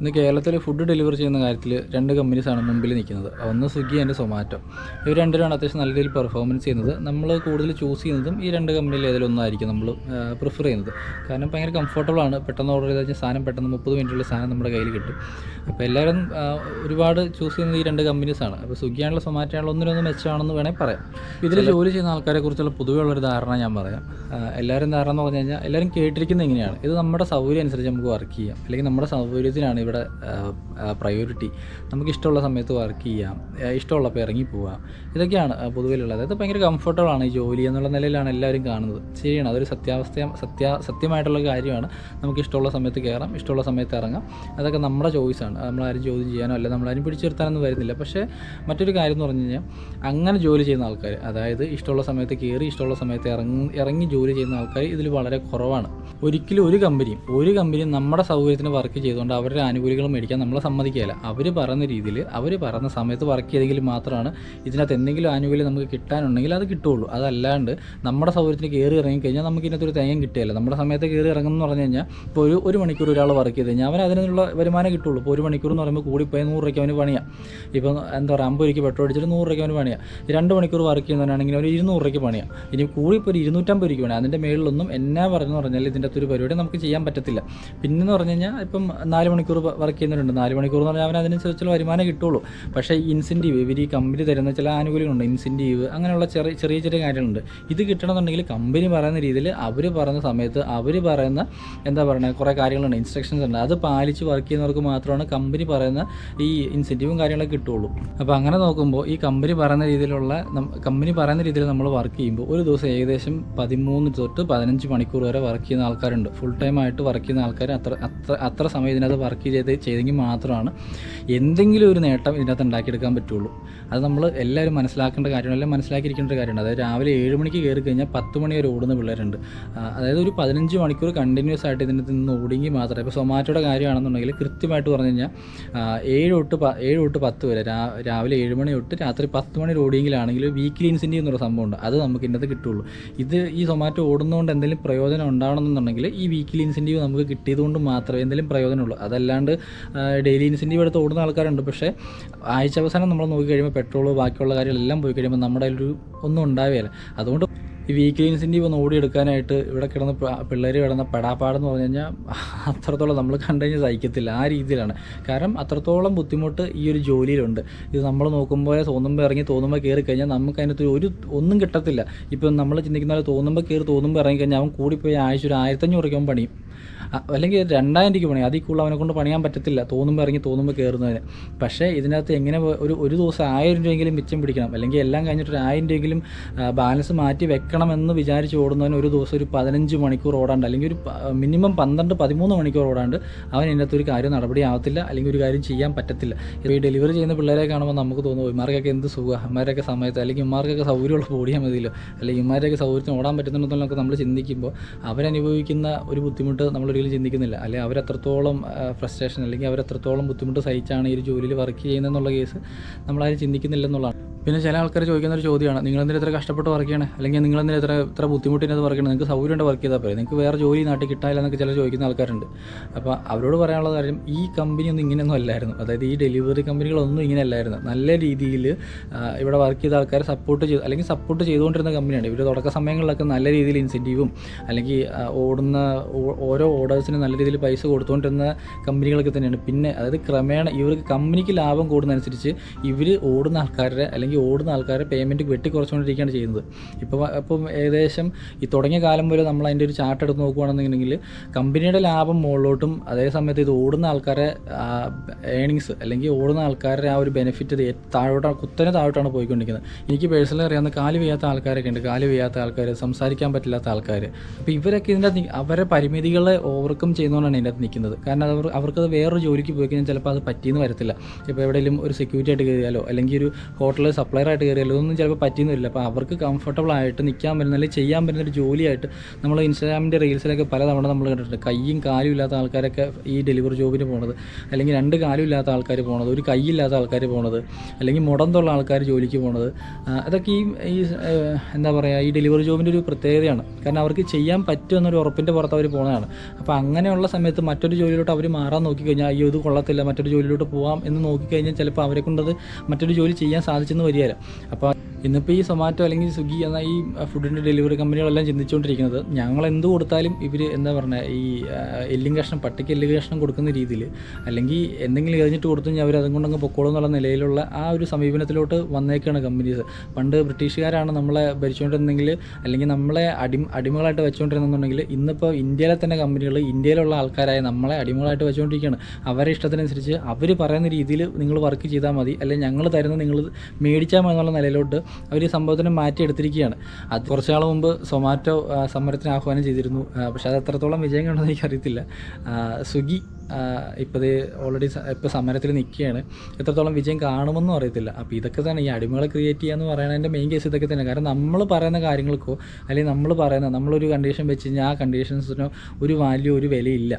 ഇന്ന് കേരളത്തിൽ food delivery ചെയ്യുന്ന കാര്യത്തിൽ രണ്ട് കമ്പനീസാണ് മുമ്പിൽ നിൽക്കുന്നത്. ഒന്ന് സ്വിഗ്ഗി ആൻഡ് സൊമാറ്റോ ഇവർ രണ്ടുപേരാണ് അത്യാവശ്യം നല്ല രീതിയിൽ പെർഫോമൻസ് ചെയ്യുന്നത്. നമ്മൾ കൂടുതൽ ചൂസ് ചെയ്യുന്നതും ഈ രണ്ട് കമ്പനിയിൽ ഏതിലൊന്നായിരിക്കും നമ്മൾ പ്രിഫർ ചെയ്യുന്നത്. കാരണം ഭയങ്കര കംഫർട്ടബിൾ ആണ്. പെട്ടെന്ന് ഓർഡർ ചെയ്ത് കഴിഞ്ഞാൽ സാധനം പെട്ടെന്ന് മുപ്പത് മിനിറ്റുള്ള സാധനം നമ്മുടെ കയ്യിൽ കിട്ടും. അപ്പോൾ എല്ലാവരും ഒരുപാട് ചൂസ് ചെയ്യുന്നത് ഈ രണ്ട് കമ്പനീസാണ് അപ്പോൾ സ്വിഗ്ഗി ആണല്ലോ സൊമാറ്റോ ആണല്ലോ ഒന്നിനൊന്ന് മെച്ചമാണെന്ന് വേണമെങ്കിൽ പറയാം. ഇതിൽ ജോലി ചെയ്യുന്ന ആൾക്കാരെ കുറിച്ചുള്ള പൊതുവേ ഉള്ളൊരു ധാരണ ഞാൻ പറയാം. എല്ലാവരും ധാരണ എന്ന് പറഞ്ഞു കഴിഞ്ഞാൽ എല്ലാവരും കേട്ടിരിക്കുന്നത് എങ്ങനെയാണ് ഇത് നമ്മുടെ സൗകര്യം അനുസരിച്ച് നമുക്ക് വർക്ക് ചെയ്യാം. അല്ലെങ്കിൽ നമ്മുടെ സൗകര്യത്തിനാണ് ഇവിടെ പ്രയോറിറ്റി നമുക്ക് ഇഷ്ടമുള്ള സമയത്ത് വർക്ക് ചെയ്യാം ഇഷ്ടമുള്ളപ്പോൾ ഇറങ്ങി പോവാം. ഇതൊക്കെയാണ് പൊതുവിലുള്ളത്. അതായത് ഭയങ്കര കംഫർട്ടബിൾ ആണ് ഈ ജോലി എന്നുള്ള നിലയിലാണ് എല്ലാവരും കാണുന്നത്. ശരിയാണ് അതൊരു സത്യാവസ്ഥ സത്യ സത്യമായിട്ടുള്ള കാര്യമാണ്. നമുക്ക് ഇഷ്ടമുള്ള സമയത്ത് കയറാം ഇഷ്ടമുള്ള സമയത്ത് ഇറങ്ങാം. അതൊക്കെ നമ്മുടെ ചോയ്സാണ് നമ്മളാരും ചോദ്യം ചെയ്യാനോ അല്ല നമ്മളാരും പിടിച്ചെടുത്താനൊന്നും വരുന്നില്ല. പക്ഷേ മറ്റൊരു കാര്യം എന്ന് പറഞ്ഞു കഴിഞ്ഞാൽ അങ്ങനെ ജോലി ചെയ്യുന്ന ആൾക്കാർ അതായത് ഇഷ്ടമുള്ള സമയത്ത് കയറി ഇഷ്ടമുള്ള സമയത്ത് ഇറങ്ങി ഇറങ്ങി ജോലി ചെയ്യുന്ന ആൾക്കാർ ഇതിൽ വളരെ കുറവാണ്. ഒരിക്കലും ഒരു കമ്പനിയും ഒരു കമ്പനിയും നമ്മുടെ സൗകര്യത്തിന് വർക്ക് ചെയ്തുകൊണ്ട് അവരുടെ ആനുകൂല്യങ്ങൾ മേടിക്കാൻ നമ്മളെ സമ്മതിക്കുകയില്ല. അവർ പറയുന്ന രീതിയിൽ അവർ പറയുന്ന സമയത്ത് വർക്ക് ചെയ്തെങ്കിൽ മാത്രമാണ് ഇതിനകത്ത് എന്തെങ്കിലും ആനുകൂല്യം നമുക്ക് കിട്ടാനുണ്ടെങ്കിൽ അത് കിട്ടുള്ളൂ അതല്ലാണ്ട് നമ്മുടെ സൗകര്യത്തിന് കയറി ഇറങ്ങിക്കഴിഞ്ഞാൽ നമുക്ക് ഇതിനകത്ത് ഒരു തേങ്ങയും കിട്ടുകയില്ല. നമ്മുടെ സമയത്ത് കയറി ഇറങ്ങുമെന്ന് പറഞ്ഞു കഴിഞ്ഞാൽ ഇപ്പോൾ ഒരു ഒരു മണിക്കൂർ ഒരാൾ വർക്ക് ചെയ്ത് കഴിഞ്ഞാൽ അവൻ അതിനുള്ള വരുമാനം കിട്ടുള്ളൂ ഇപ്പോൾ ഒരു മണിക്കൂർ എന്ന് പറയുമ്പോൾ കൂടിപ്പോയി നൂറ് രൂപയ്ക്ക് അവന് പണിയാം. ഇപ്പം എന്താ പറയുക അമ്പത് രൂപയ്ക്ക് പെട്രോൾ അടിച്ചിട്ട് നൂറ് രൂപയ്ക്ക് അവന് പണിയാം. രണ്ട് മണിക്കൂർ വർക്ക് ചെയ്യുന്നവനാണെങ്കിൽ ഒരു ഇരുന്നൂറ് രൂപയ്ക്ക് പണിയാം. ഇനി കൂടിപ്പോൾ ഒരു ഇരുന്നൂറ്റമ്പത് രൂപയ്ക്ക് പണിയാം. അതിന്റെ മേളിലൊന്നും എന്നാ പറഞ്ഞു പറഞ്ഞാൽ ഇതിന്റെ അകത്തൊരു പരിപാടി നമുക്ക് ചെയ്യാൻ പറ്റത്തില്ല. പിന്നെന്ന് പറഞ്ഞു കഴിഞ്ഞാൽ ഇപ്പം നാല് മണിക്കൂർ വർക്ക് ചെയ്യുന്നവരുണ്ട്. നാല് മണിക്കൂർ എന്ന് പറഞ്ഞാൽ അവൻ അതിനനുസരിച്ചുള്ള വരുമാനം കിട്ടുള്ളൂ. പക്ഷേ ഇൻസെന്റീവ് ഇവർ ഈ കമ്പനി തരുന്ന ചില ആനുകൂല്യങ്ങളുണ്ട്. ഇൻസെന്റീവ് അങ്ങനെയുള്ള ചെറിയ ചെറിയ ചെറിയ കാര്യങ്ങളുണ്ട്. ഇത് കിട്ടണമെന്നുണ്ടെങ്കിൽ കമ്പനി പറയുന്ന രീതിയിൽ അവർ പറയുന്ന സമയത്ത് അവർ പറയുന്ന എന്താ പറയുക കുറേ കാര്യങ്ങളുണ്ട്. ഇൻസ്ട്രക്ഷൻസ് ഉണ്ട്. അത് പാലിച്ച് വർക്ക് ചെയ്യുന്നവർക്ക് മാത്രമാണ് കമ്പനി പറയുന്ന ഈ ഇൻസെന്റീവും കാര്യങ്ങളൊക്കെ കിട്ടുള്ളൂ. അപ്പോൾ അങ്ങനെ നോക്കുമ്പോൾ ഈ കമ്പനി പറയുന്ന രീതിയിലുള്ള കമ്പനി പറയുന്ന രീതിയിൽ നമ്മൾ വർക്ക് ചെയ്യുമ്പോൾ ഒരു ദിവസം ഏകദേശം പതിമൂന്ന് തൊട്ട് പതിനഞ്ച് മണിക്കൂർ വരെ വർക്ക് ചെയ്യുന്ന ആൾക്കാരുണ്ട്. ഫുൾ ടൈം ആയിട്ട് വർക്ക് ചെയ്യുന്ന ആൾക്കാർ അത്ര അത്ര അത്ര സമയം ഇതിനകത്ത് വർക്ക് ചെയ്ത് ചെയ്തെങ്കിൽ മാത്രമാണ് എന്തെങ്കിലും ഒരു നേട്ടം ഇതിനകത്ത് ഉണ്ടാക്കിയെടുക്കാൻ പറ്റുള്ളൂ. അത് നമ്മൾ എല്ലാവരും മനസ്സിലാക്കേണ്ട കാര്യമാണ്. എല്ലാം മനസ്സിലാക്കിയിരിക്കേണ്ട ഒരു കാര്യമാണ്. അതായത് രാവിലെ ഏഴ് മണിക്ക് കയറി കഴിഞ്ഞാൽ പത്ത് മണി വരെ ഓടുന്ന പിള്ളേരുണ്ട്. അതായത് ഒരു പതിനഞ്ച് മണിക്കൂർ കണ്ടിന്യൂസ് ആയിട്ട് ഇതിനകത്ത് നിന്ന് ഓടിയെങ്കിൽ മാത്രമേ ഇപ്പോൾ സൊമാറ്റോയുടെ കാര്യമാണെന്നുണ്ടെങ്കിൽ കൃത്യമായിട്ട് പറഞ്ഞു കഴിഞ്ഞാൽ ഏഴ് തൊട്ട് ഏഴ് തൊട്ട് പത്ത് വരെ രാവിലെ ഏഴ് മണി തൊട്ട് രാത്രി പത്ത് മണി ഓടിയെങ്കിലാണെങ്കിൽ വീക്കിലി ഇൻസെന്റീവ് എന്നൊരു സംഭവമുണ്ട്. അത് നമുക്ക് ഇതിനകത്ത് കിട്ടുള്ളൂ. ഇത് ഈ സൊമാറ്റോ ഓടുന്നതുകൊണ്ട് എന്തെങ്കിലും പ്രയോജനം ഉണ്ടാവണമെന്നുണ്ടെങ്കിൽ ഈ വീക്കിലി ഇൻസെന്റീവ് നമുക്ക് കിട്ടിയതുകൊണ്ട് മാത്രമേ എന്തെങ്കിലും പ്രയോജനമുള്ളൂ. അതല്ലാണ്ട് ഡെയിലി ഇൻസെന്റീവ് എടുത്ത് ഓടുന്ന ആൾക്കാരുണ്ട്. പക്ഷേ ആഴ്ച അവസാനം നമ്മൾ നോക്കി കഴിയുമ്പോൾ പെട്രോൾ ബാക്കിയുള്ള കാര്യങ്ങളെല്ലാം പോയി കഴിയുമ്പോൾ നമ്മുടെ ഒരു ഒന്നും ഉണ്ടാവുകയില്ല അതുകൊണ്ട് ഈ വീക്കിലി ഇൻസെന്റീവ് ഒന്ന് ഓടിയെടുക്കാനായിട്ട് ഇവിടെ കിടന്ന് പിള്ളേർ കിടന്ന പെടാപ്പാടെന്ന് പറഞ്ഞു കഴിഞ്ഞാൽ അത്രത്തോളം നമ്മൾ കണ്ടു കഴിഞ്ഞാൽ സഹിക്കത്തില്ല. ആ രീതിയിലാണ്. കാരണം അത്രത്തോളം ബുദ്ധിമുട്ട് ഈ ഒരു ജോലിയിലുണ്ട്. ഇത് നമ്മൾ നോക്കുമ്പോൾ തോന്നുമ്പോൾ ഇറങ്ങി തോന്നുമ്പോൾ കയറി കഴിഞ്ഞാൽ നമുക്ക് അതിനകത്ത് ഒരു ഒന്നും കിട്ടത്തില്ല. ഇപ്പം നമ്മൾ ചിന്തിക്കുന്ന പോലെ തോന്നുമ്പോൾ കയറി തോന്നുമ്പോൾ ഇറങ്ങി കഴിഞ്ഞാൽ അവൻ കൂടിപ്പോയി ആഴ്ച ഒരു ആയിരത്തഞ്ഞൂറ് രൂപ പണിയും. അല്ലെങ്കിൽ രണ്ടായിരം രൂപയ്ക്ക് പണി അതിൽ കൂടുതൽ അവനെ കൊണ്ട് പണിയാൻ പറ്റത്തില്ല. തോന്നുമ്പോൾ ഇറങ്ങി തോന്നുമ്പോൾ കയറുന്നതിന് പക്ഷേ ഇതിനകത്ത് എങ്ങനെ ഒരു ഒരു ദിവസം ആയിരം രൂപയെങ്കിലും മിച്ചം പിടിക്കണം. അല്ലെങ്കിൽ എല്ലാം കഴിഞ്ഞിട്ട് ഒരു ആയിരം രൂപയെങ്കിലും ബാലൻസ് മാറ്റി വെക്കണമെന്ന് വിചാരിച്ച് ഓടുന്നതിന് ഒരു ദിവസം ഒരു പതിനഞ്ച് മണിക്കൂർ ഓടാണ്ട് അല്ലെങ്കിൽ ഒരു മിനിമം പന്ത്രണ്ട് പതിമൂന്ന് മണിക്കൂർ ഓടാണ്ട് അവൻ ഇതിനകത്ത് ഒരു കാര്യം നടപടി ആവത്തില്ല അല്ലെങ്കിൽ ഒരു കാര്യം ചെയ്യാൻ പറ്റത്തില്ല. ഈ ഡെലിവറി ചെയ്യുന്ന പിള്ളേരെ കാണുമ്പോൾ നമുക്ക് തോന്നും ഇമാർക്കൊക്കെ എന്ത് സുഖം? ഇമാരൊക്കെ സമയത്ത് അല്ലെങ്കിൽ ഇമാർക്കൊക്കെ സൗകര്യമുള്ള ഓടിയാൽ മതിയല്ലോ അല്ലെങ്കിൽ ഇമാരൊക്കെ സൗകര്യത്തിന് ഓടാൻ പറ്റുന്നുണ്ടെന്നൊക്കെ നമ്മൾ ചിന്തിക്കുമ്പോൾ അവരനുഭവിക്കുന്ന ഒരു ബുദ്ധിമുട്ട് നമ്മളൊരിക്കലും ചിന്തിക്കുന്നില്ല. അല്ലെങ്കിൽ അവരത്രത്തോളം ഫ്രസ്ട്രേഷൻ അല്ലെങ്കിൽ അവരത്രത്തോളം ബുദ്ധിമുട്ട് സഹിച്ചാണ് ഈ ഒരു ജോലിയിൽ വർക്ക് ചെയ്യുന്നതെന്നുള്ള കേസ് നമ്മളാരും ചിന്തിക്കുന്നില്ലെന്നുള്ളതാണ്. പിന്നെ ചില ആൾക്കാർ ചോദിക്കുന്ന ഒരു ചോദ്യമാണ് നിങ്ങൾ എന്തിനാ ഇത്ര കഷ്ടപ്പെട്ട് വർക്ക് ചെയ്യണേ? അല്ലെങ്കിൽ നിങ്ങൾ എന്തിനാ ഇത്ര ഇത്ര ബുദ്ധിമുട്ടിനത് വർക്ക് ചെയ്യണം? നിങ്ങൾക്ക് സൗകര്യമുണ്ട് വർക്ക് ചെയ്താൽ പോരെ? നിങ്ങൾക്ക് വേറെ ജോലി നാട്ടിൽ കിട്ടാനില്ല എന്നൊക്കെ ചില ചോദിക്കുന്ന ആൾക്കാരുണ്ട്. അപ്പോൾ അവരോട് പറയാനുള്ള കാര്യം ഈ കമ്പനി ഒന്നും ഇങ്ങനെയൊന്നും അല്ലായിരുന്നു. അതായത് ഈ ഡെലിവറി കമ്പനികളൊന്നും ഇങ്ങനെ അല്ലായിരുന്നു. നല്ല രീതിയിൽ ഇവിടെ വർക്ക് ചെയ്ത ആൾക്കാരെ സപ്പോർട്ട് ചെയ്ത് അല്ലെങ്കിൽ സപ്പോർട്ട് ചെയ്തുകൊണ്ടിരുന്ന കമ്പനിയാണ് ഇവർ തുടക്ക സമയങ്ങളിലൊക്കെ നല്ല രീതിയിൽ ഇൻസെന്റീവും അല്ലെങ്കിൽ ഓടുന്ന ഓരോ ഓർഡേഴ്സിന് നല്ല രീതിയിൽ പൈസ കൊടുത്തുകൊണ്ടിരുന്ന കമ്പനികളൊക്കെ തന്നെയാണ്. പിന്നെ അതായത് ക്രമേണ ഇവർക്ക് കമ്പനിക്ക് ലാഭം കൂടുന്നതനുസരിച്ച് ഇവർ ഓടുന്ന ആൾക്കാരുടെ അല്ലെങ്കിൽ ഓടുന്ന ആൾക്കാരെ പേയ്മെന്റ് വെട്ടിക്കുറച്ചുകൊണ്ടിരിക്കുകയാണ് ചെയ്യുന്നത്. ഇപ്പോൾ ഇപ്പം ഏകദേശം ഈ തുടങ്ങിയ കാലം വരെ നമ്മൾ അതിന്റെ ഒരു ചാർട്ട് എടുത്ത് നോക്കുകയാണെന്നുണ്ടെങ്കിൽ കമ്പനിയുടെ ലാഭം മുകളിലോട്ടും അതേ സമയത്ത് ഇത് ഓടുന്ന ആൾക്കാരെ ഏണിങ്സ് അല്ലെങ്കിൽ ഓടുന്ന ആൾക്കാരുടെ ആ ഒരു ബെനിഫിറ്റ് താഴോട്ടാണ് കുത്തനെ താഴോട്ടാണ് പോയിക്കൊണ്ടിരിക്കുന്നത്. എനിക്ക് പേഴ്സണലി അറിയാവുന്ന കാൽ വയ്യാത്ത ആൾക്കാരൊക്കെ ഉണ്ട്. കാൽ വയ്യാത്ത ആൾക്കാർ സംസാരിക്കാൻ പറ്റില്ലാത്ത ആൾക്കാർ അപ്പോൾ ഇവരൊക്കെ ഇതിന്റെ അവരെ പരിമിതികളെ ഓവർകം ചെയ്യുന്നതുകൊണ്ടാണ് ഇതിന്റെ അകത്ത് നിൽക്കുന്നത് കാരണം അവർ അവർക്കത് വേറൊരു ജോലിക്ക് പോയി കഴിഞ്ഞാൽ ചിലപ്പോൾ അത് പറ്റിയെന്ന് വരത്തില്ല. ഇപ്പോൾ എവിടെയെങ്കിലും ഒരു സെക്യൂരിറ്റി ആയിട്ട് കയറിയാലോ അല്ലെങ്കിൽ ഒരു ഹോട്ടലിൽ സപ്ലയറായിട്ട് കയറിയാലും ഇതൊന്നും ചിലപ്പോൾ പറ്റിയെന്ന് വരില്ല. അപ്പോൾ അവർക്ക് കംഫർട്ടബിൾ ആയിട്ട് നിൽക്കാൻ പറ്റുന്ന അല്ലെങ്കിൽ ചെയ്യാൻ പറ്റുന്ന ഒരു ജോലിയായിട്ട് നമ്മൾ ഇൻസ്റ്റാഗ്രാമിന്റെ റീൽസിലൊക്കെ പല തവണ നമ്മൾ കണ്ടിട്ടുണ്ട്. കൈയും കാലും ഇല്ലാത്ത ആൾക്കാരൊക്കെ ഈ ഡെലിവറി ജോബിന് പോണത് അല്ലെങ്കിൽ രണ്ട് കാലും ഇല്ലാത്ത ആൾക്കാർ പോണത് ഒരു കൈയില്ലാത്ത ആൾക്കാർ പോണത് അല്ലെങ്കിൽ മുടന്തുള്ള ആൾക്കാർ ജോലിക്ക് പോണത് അതൊക്കെ ഈ ഈ എന്താ പറയുക ഈ ഡെലിവറി ജോബിന്റെ ഒരു പ്രത്യേകതയാണ്. കാരണം അവർക്ക് ചെയ്യാൻ പറ്റുമെന്നൊരു ഉറപ്പിന്റെ പുറത്ത് അവർ പോകുന്നതാണ് അപ്പോൾ അങ്ങനെയുള്ള സമയത്ത് മറ്റൊരു ജോലിയിലോട്ട് അവർ മാറാൻ നോക്കിക്കഴിഞ്ഞാൽ അയ്യോ ഇത് കൊള്ളത്തില്ല മറ്റൊരു ജോലിയിലോട്ട് പോകാം എന്ന് നോക്കിക്കഴിഞ്ഞാൽ ചിലപ്പോൾ അവരെ കൊണ്ടത് മറ്റൊരു ജോലി ചെയ്യാൻ സാധിച്ചെന്ന് വരികയില്ല അപ്പോൾ ഇന്നിപ്പോൾ ഈ സൊമാറ്റോ അല്ലെങ്കിൽ സ്വിഗ്ഗി എന്ന ഈ ഫുഡിന്റെ ഡെലിവറി കമ്പനികളെല്ലാം ചിന്തിച്ചുകൊണ്ടിരിക്കുന്നത് ഞങ്ങൾ എന്ത് കൊടുത്താലും ഇവർ എന്താ പറഞ്ഞാൽ ഈ എല്ലും കഷ്ണം പട്ടിക്ക് എല്ല് കഷ്ണം കൊടുക്കുന്ന രീതിയിൽ അല്ലെങ്കിൽ എന്തെങ്കിലും എറിഞ്ഞിട്ട് കൊടുത്തു അവർ അതും കൊണ്ടങ്ങ് പൊക്കോളും എന്നുള്ള നിലയിലുള്ള ആ ഒരു സമീപനത്തിലോട്ട് വന്നേക്കാണ് കമ്പനീസ് പണ്ട് ബ്രിട്ടീഷുകാരാണ് നമ്മളെ ഭരിച്ചുകൊണ്ടിരുന്നെങ്കിൽ അല്ലെങ്കിൽ നമ്മളെ അടി അടിമകളായിട്ട് വെച്ചുകൊണ്ടിരുന്നെന്നുണ്ടെങ്കിൽ ഇന്നിപ്പോൾ ഇന്ത്യയിലെ തന്നെ കമ്പനികൾ ഇന്ത്യയിലുള്ള ആൾക്കാരായ നമ്മളെ അടിമകളായിട്ട് വെച്ചുകൊണ്ടിരിക്കുകയാണ് അവരെ ഇഷ്ടത്തിനനുസരിച്ച് അവർ പറയുന്ന രീതിയിൽ നിങ്ങൾ വർക്ക് ചെയ്താൽ മതി അല്ലെങ്കിൽ ഞങ്ങൾ തരുന്ന നിങ്ങൾ മേടിച്ചാൽ മതി എന്നുള്ള നിലയിലോട്ട് അവർ ഈ സംഭവത്തിനെ മാറ്റിയെടുത്തിരിക്കുകയാണ്. അത് കുറച്ച് നാൾ മുമ്പ് സൊമാറ്റോ സമരത്തിന് ആഹ്വാനം ചെയ്തിരുന്നു. പക്ഷേ അത് എത്രത്തോളം വിജയം കണ്ടെന്ന് എനിക്കറിയത്തില്ല. സ്വിഗ്ഗി ഇപ്പോൾ ഓൾറെഡി ഇപ്പോൾ സമരത്തിൽ നിൽക്കുകയാണ് എത്രത്തോളം വിജയം കാണുമെന്നും അറിയത്തില്ല. അപ്പോൾ ഇതൊക്കെ തന്നെ ഈ അടിമകളെ ക്രിയേറ്റ് ചെയ്യാന്ന് എന്ന് പറയുന്നതിന്റെ മെയിൻ കേസ് ഇതൊക്കെ തന്നെ കാരണം നമ്മൾ പറയുന്ന കാര്യങ്ങൾക്കോ അല്ലെങ്കിൽ നമ്മൾ പറയുന്ന നമ്മളൊരു കണ്ടീഷൻ വെച്ച് കഴിഞ്ഞാൽ ആ കണ്ടീഷൻസിനോ ഒരു വാല്യൂ ഒരു വിലയില്ല.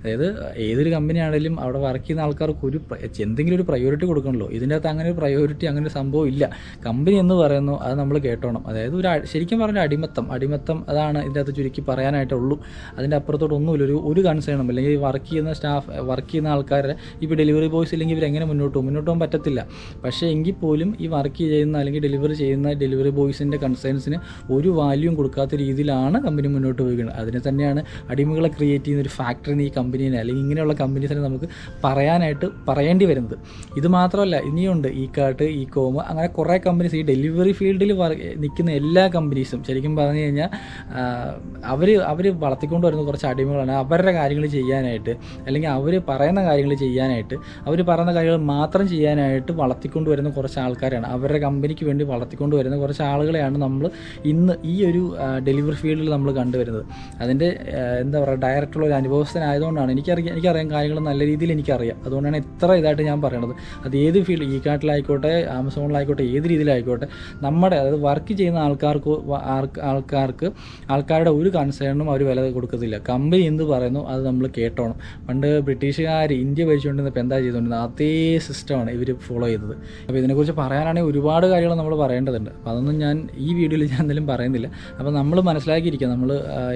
അതായത് ഏതൊരു കമ്പനി ആണെങ്കിലും അവിടെ വർക്ക് ചെയ്യുന്ന ആൾക്കാർക്ക് ഒരു എന്തെങ്കിലും ഒരു പ്രയോറിറ്റി കൊടുക്കണല്ലോ. ഇതിന്റെ അകത്ത് അങ്ങനെ ഒരു പ്രയോറിറ്റി അങ്ങനെ ഒരു സംഭവം ഇല്ല. കമ്പനി എന്ന് പറയുന്നു അത് നമ്മൾ കേട്ടോണം. അതായത് ഒരു ശരിക്കും പറഞ്ഞ അടിമത്തം. അടിമത്തം അതാണ് ഇതിന്റെ അകത്ത് ചുരുക്കി പറയാനായിട്ടുള്ളൂ അതിന്റെ അപ്പുറത്തോട്ടൊന്നുമില്ല ഒരു ഒരു കൺസേണും അല്ലെങ്കിൽ വർക്ക് ചെയ്യുന്ന സ്റ്റാഫ് വർക്ക് ചെയ്യുന്ന ആൾക്കാരെ ഇപ്പോൾ ഡെലിവറി ബോയ്സ് ഇല്ലെങ്കിൽ എങ്ങനെ മുന്നോട്ട് പോകും? മുന്നോട്ട് പോകാൻ പറ്റത്തില്ല. പക്ഷേ എങ്കിൽ പോലും ഈ വർക്ക് ചെയ്യുന്ന അല്ലെങ്കിൽ ഡെലിവറി ചെയ്യുന്ന ഡെലിവറി ബോയ്സിന്റെ കൺസേൺസിന് ഒരു വാല്യൂം കൊടുക്കാത്ത രീതിയിലാണ് കമ്പനി മുന്നോട്ട് പോയിക്കുന്നത് അതിനെ തന്നെയാണ് അടിമകളെ ക്രിയേറ്റ് ചെയ്യുന്ന ഒരു ഫാക്ടറിന് ഈ കമ്പനീനെ അല്ലെങ്കിൽ ഇങ്ങനെയുള്ള കമ്പനീസിനെ നമുക്ക് പറയാനായിട്ട് പറയേണ്ടി വരുന്നത്. ഇത് മാത്രമല്ല ഇനിയുണ്ട് ഈ കാട്ട് ഈ കോം അങ്ങനെ കുറേ കമ്പനീസ് ഈ ഡെലിവറി ഫീൽഡിൽ നിൽക്കുന്ന എല്ലാ കമ്പനീസും ശരിക്കും പറഞ്ഞു കഴിഞ്ഞാൽ അവർ അവർ വളർത്തിക്കൊണ്ട് വരുന്ന കുറച്ച് അടിമകളാണ് അവരുടെ കാര്യങ്ങൾ ചെയ്യാനായിട്ട് അല്ലെങ്കിൽ അവർ പറയുന്ന കാര്യങ്ങൾ ചെയ്യാനായിട്ട് അവർ പറയുന്ന കാര്യങ്ങൾ മാത്രം ചെയ്യാനായിട്ട് വളർത്തിക്കൊണ്ട് വരുന്ന കുറച്ച് ആൾക്കാരാണ്. അവരുടെ കമ്പനിക്ക് വേണ്ടി വളർത്തിക്കൊണ്ട് വരുന്ന കുറച്ച് ആളുകളെയാണ് നമ്മൾ ഇന്ന് ഈ ഒരു ഡെലിവറി ഫീൽഡിൽ നമ്മൾ കണ്ടുവരുന്നത്. അതിന്റെ എന്താ പറയുക ഡയറക്റ്റുള്ള ഒരു അനുഭവസ്ഥനായതുകൊണ്ടാണ് എനിക്കറിയാം എനിക്കറിയാം കാര്യങ്ങൾ നല്ല രീതിയിൽ എനിക്കറിയാം. അതുകൊണ്ടാണ് ഇത്ര ഇതായിട്ട് ഞാൻ പറയുന്നത് അത് ഏത് ഫീൽഡ് ഈ കാട്ടിലായിക്കോട്ടെ ആമസോണിലായിക്കോട്ടെ ഏത് രീതിയിലായിക്കോട്ടെ നമ്മുടെ അതായത് വർക്ക് ചെയ്യുന്ന ആൾക്കാർക്ക് ആൾക്കാർക്ക് ആൾക്കാരുടെ ഒരു കൺസേണും അവർ വില കൊടുക്കത്തില്ല. കമ്പനി എന്ത് പറയുന്നു അത് നമ്മൾ കേട്ടോണം. പണ്ട് ബ്രിട്ടീഷുകാർ ഇന്ത്യ ഭരിച്ചുകൊണ്ടിരുന്നപ്പോൾ എന്താ ചെയ്തുകൊണ്ടിരുന്നത്? അതേ സിസ്റ്റമാണ് ഇവർ ഫോളോ ചെയ്തത്. അപ്പോൾ ഇതിനെക്കുറിച്ച് പറയാനാണെങ്കിൽ ഒരുപാട് കാര്യങ്ങൾ നമ്മൾ പറയേണ്ടതുണ്ട്. അപ്പോൾ അതൊന്നും ഞാൻ ഈ വീഡിയോയിൽ ഞാൻ എന്തെങ്കിലും പറയുന്നില്ല. അപ്പോൾ നമ്മൾ മനസ്സിലാക്കിയിരിക്കുക. നമ്മൾ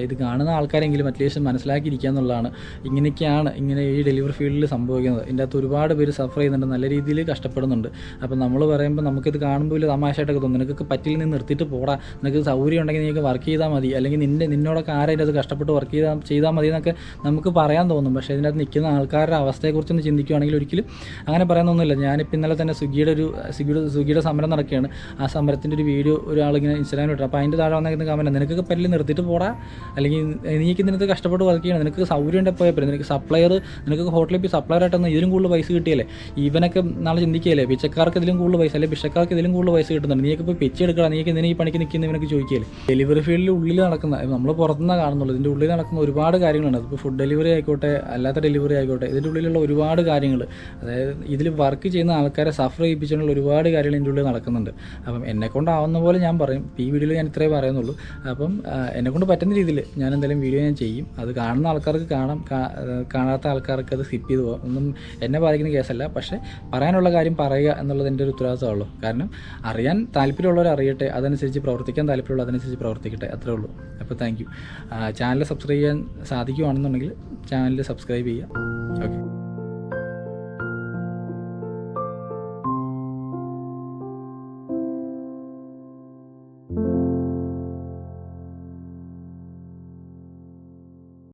ഇത് കാണുന്ന ആൾക്കാരെങ്കിലും അറ്റ്ലീസ്റ്റ് മനസ്സിലാക്കിയിരിക്കുക എന്നുള്ളതാണ് ഇങ്ങനെയൊക്കെയാണ് ഇങ്ങനെ ഈ ഡെലിവറി ഫീൽഡിൽ സംഭവിക്കുന്നത്. ഇതിന്റെ അകത്ത് ഒരുപാട് പേര് സഫർ ചെയ്യുന്നുണ്ട് നല്ല രീതിയിൽ കഷ്ടപ്പെടുന്നുണ്ട്. അപ്പോൾ നമ്മൾ പറയുമ്പോൾ നമുക്കിത് കാണുമ്പോൾ വലിയ തമാശയായിട്ടൊക്കെ തോന്നും. നിനക്ക് പറ്റിയിൽ നിന്ന് നിർത്തിയിട്ട് പോടാ. നിനക്ക് സൗകര്യം ഉണ്ടെങ്കിൽ നീക്ക് വർക്ക് ചെയ്താൽ മതി. അല്ലെങ്കിൽ നിന്റെ നിന്നോടൊക്കെ ആരായിട്ട് അത് കഷ്ടപ്പെട്ട് വർക്ക് ചെയ്താൽ ചെയ്താൽ മതി എന്നൊക്കെ നമുക്ക് പറയാൻ തോന്നും. പക്ഷേ ഇതിനകത്ത് നിൽക്കുന്ന ആൾക്കാരുടെ അവസ്ഥയെക്കുറിച്ചൊന്ന് ചിന്തിക്കുകയാണെങ്കിൽ ഒരിക്കലും അങ്ങനെ പറയാനൊന്നുമില്ല. ഞാനിപ്പോൾ ഇന്നലെ തന്നെ സ്വിഗ്ഗിയുടെ ഒരു സ്വിഗ്ഗിയുടെ സ്വിഗ്ഗിയുടെ സമരം നടക്കുകയാണ്. ആ സമരത്തിന്റെ ഒരു വീഡിയോ ഒരാളിങ്ങനെ ഇൻസ്റ്റാഗ്രാമിൽ ഇട്ടു. അപ്പോൾ അതിന്റെ താഴെ വന്നേക്കുന്ന കമന്റ് നിനക്കൊക്കെ പല്ലിൽ നിർത്തിയിട്ട് പോടാ. അല്ലെങ്കിൽ നീക്ക് നിനക്ക് കഷ്ടപ്പെട്ട് വർക്ക് ചെയ്യണം. നിനക്ക് സൗകര്യം ഉണ്ടെ പോയാൽ നിനക്ക് സപ്ലയർ നിനക്ക് ഹോട്ടലിൽ പോയി സപ്ലയർ ആയിട്ടൊന്നും ഇതിലും കൂടുതൽ പൈസ കിട്ടിയല്ലേ? ഇവനൊക്കെ നാളെ ചിന്തിക്കുകയല്ലേ? പിച്ചക്കാർക്ക് ഇതിലും കൂടുതൽ പൈസ അല്ലെങ്കിൽ പിച്ചക്കാർക്ക് ഇതിലും കൂടുതൽ പൈസ കിട്ടുന്നുണ്ട്. നീക്ക് ഇപ്പോൾ പിച്ച എടുക്കണം നീക്ക് എന്തിനാ ഈ പണിക്ക് നിൽക്കുന്ന? ഇവനൊക്കെ ചോദിക്കുകയല്ലേ? ഡെലിവറി ഫീൽഡിൽ ഉള്ളിൽ നടക്കുന്ന നമ്മൾ പുറത്തുനിന്ന് കാണുന്നുള്ളൂ ഇതിന്റെ ഉള്ളിൽ നടക്കുന്ന ഒരുപാട് കാര്യങ്ങളുണ്ട്. അതിപ്പോൾ ഫുഡ് ഡെലിവറി ആയിക്കോട്ടെ അല്ലാത്ത ഡെലിവറി ആയിക്കോട്ടെ. ഇതിന്റെ ഉള്ളിലുള്ള ഒരുപാട് കാര്യങ്ങൾ അതായത് ഇതിൽ വർക്ക് ചെയ്യുന്ന ആൾക്കാരെ സഫർ ചെയ്യിപ്പിച്ചുള്ള ഒരുപാട് കാര്യങ്ങൾ ഇതിന്റെ ഉള്ളിൽ നടക്കുന്നുണ്ട്. അപ്പം എന്നെ കൊണ്ടാവുന്ന പോലെ ഞാൻ പറയും. ഈ വീഡിയോയിൽ ഞാൻ ഇത്രേ പറയുന്നുള്ളൂ. അപ്പം എന്നെക്കൊണ്ട് എന്നെ കൊണ്ട് പറ്റുന്ന രീതിയിൽ ഞാൻ എന്തായാലും വീഡിയോ ഞാൻ ചെയ്യും. അത് കാണുന്ന ആൾക്കാർക്ക് കാണാം. കാണാത്ത ആൾക്കാർക്ക് അത് സ്കിപ്പ് ചെയ്ത് പോകാം. ഒന്നും എന്നെ ബാധിക്കുന്ന കേസല്ല പക്ഷേ പറയാനുള്ള കാര്യം പറയുക എന്നുള്ളത് എന്റെ ഒരു ഉത്തരവാദിത്തമുള്ളൂ കാരണം അറിയാൻ താല്പര്യമുള്ളവർ അറിയട്ടെ. അതനുസരിച്ച് പ്രവർത്തിക്കാൻ താല്പര്യമുള്ള അതനുസരിച്ച് പ്രവർത്തിക്കട്ടെ. അത്രേ ഉള്ളൂ. അപ്പോൾ താങ്ക് യു ചാനൽ സബ്സ്ക്രൈബ് ചെയ്യാൻ സാധിക്കുവാണെന്നുണ്ടെങ്കിൽ ചാനൽ സബ്സ്ക്രൈബ് ചെയ്യുക. ഓക്കെ.